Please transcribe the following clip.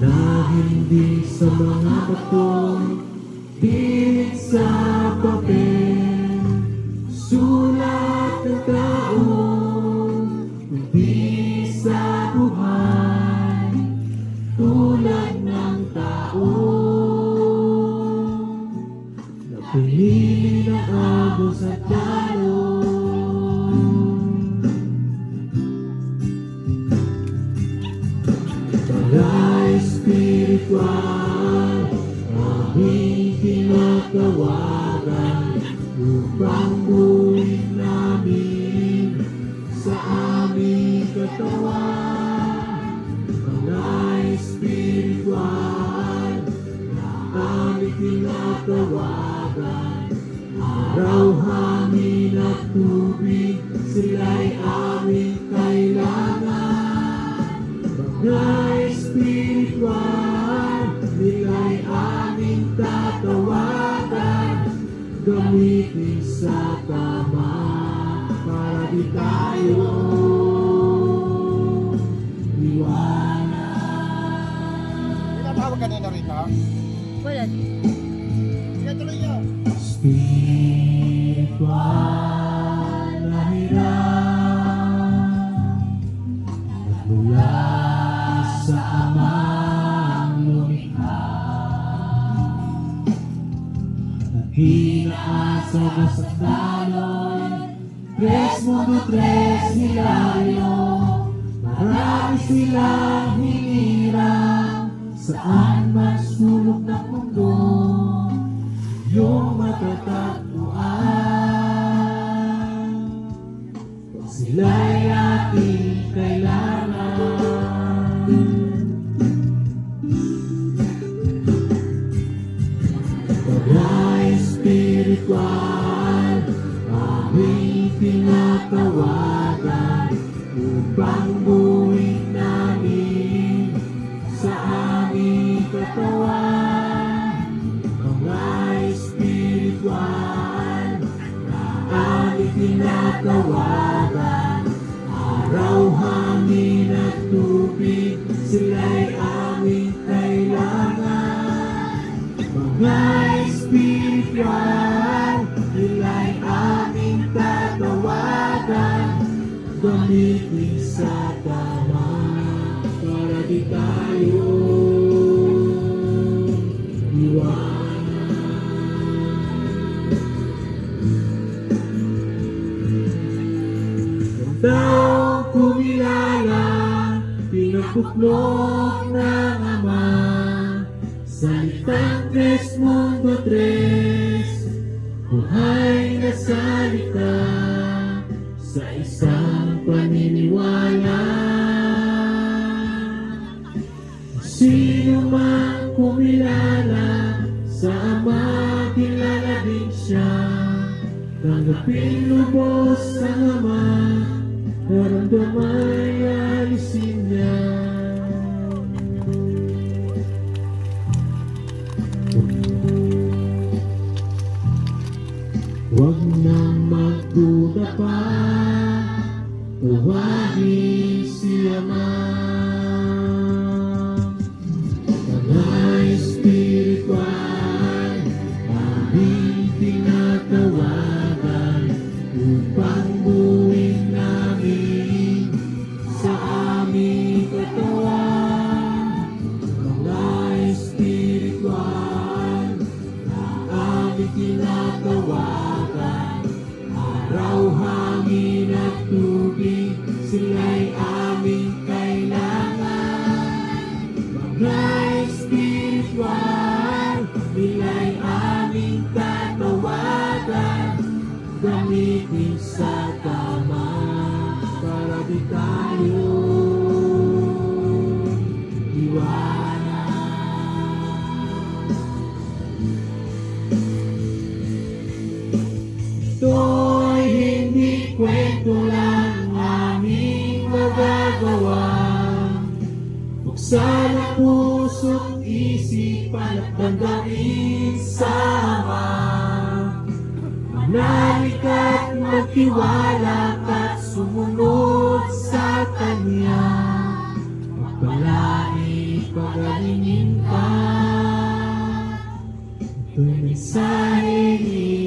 na hindi sa mga bato, pilit sa papel, sulat ng tao, kundi sa buhay, tulad ng tao. Na pinili na abo sa talo. Para espiritual, aming tinatawagan upang buuin namin sa aming katawan. Mga espiritual, na aming tinatawagan Araw, hangin at tubig, sila'y aming kailangan. Mga Gamitin sa tama, para di tayo iwanan. Tinatawag kanina rin ha? Wala. Sige, tuloy niyo. Spiritual At hinaasa mo sa dalon Tres mundo, tres hilayo Marami silang hinirang Saan man sulok ng mundo yung matatagpuan tinatawagan upang buuin namin sa aming katawan. Mga espiritual na aming tinatawagan araw, hangin at tubig sila'y gamitin sa tama para di tayo iwanan. Taong kumilala, pinagpuplok ng Ama, Salitang tres mundo tres, buhay na salita sa isang paniniwala. Sino man kumilala sa Ama, kilala din siya. Tanggapin lubos ang Ama, naramdamay alisin niya. Tawagin si Ama. Mga espiritual, aming aming tatawagan. Gamitin sa tama, para di tayo iwanan. Ito'y hindi kwento lang aming magagawa Buksan ang puso't isipan at damdamin sa Ama Manalig at magtiwala at sumunod sa Kanya. Magpalait pagalingin ka. Ito'y mensahe ni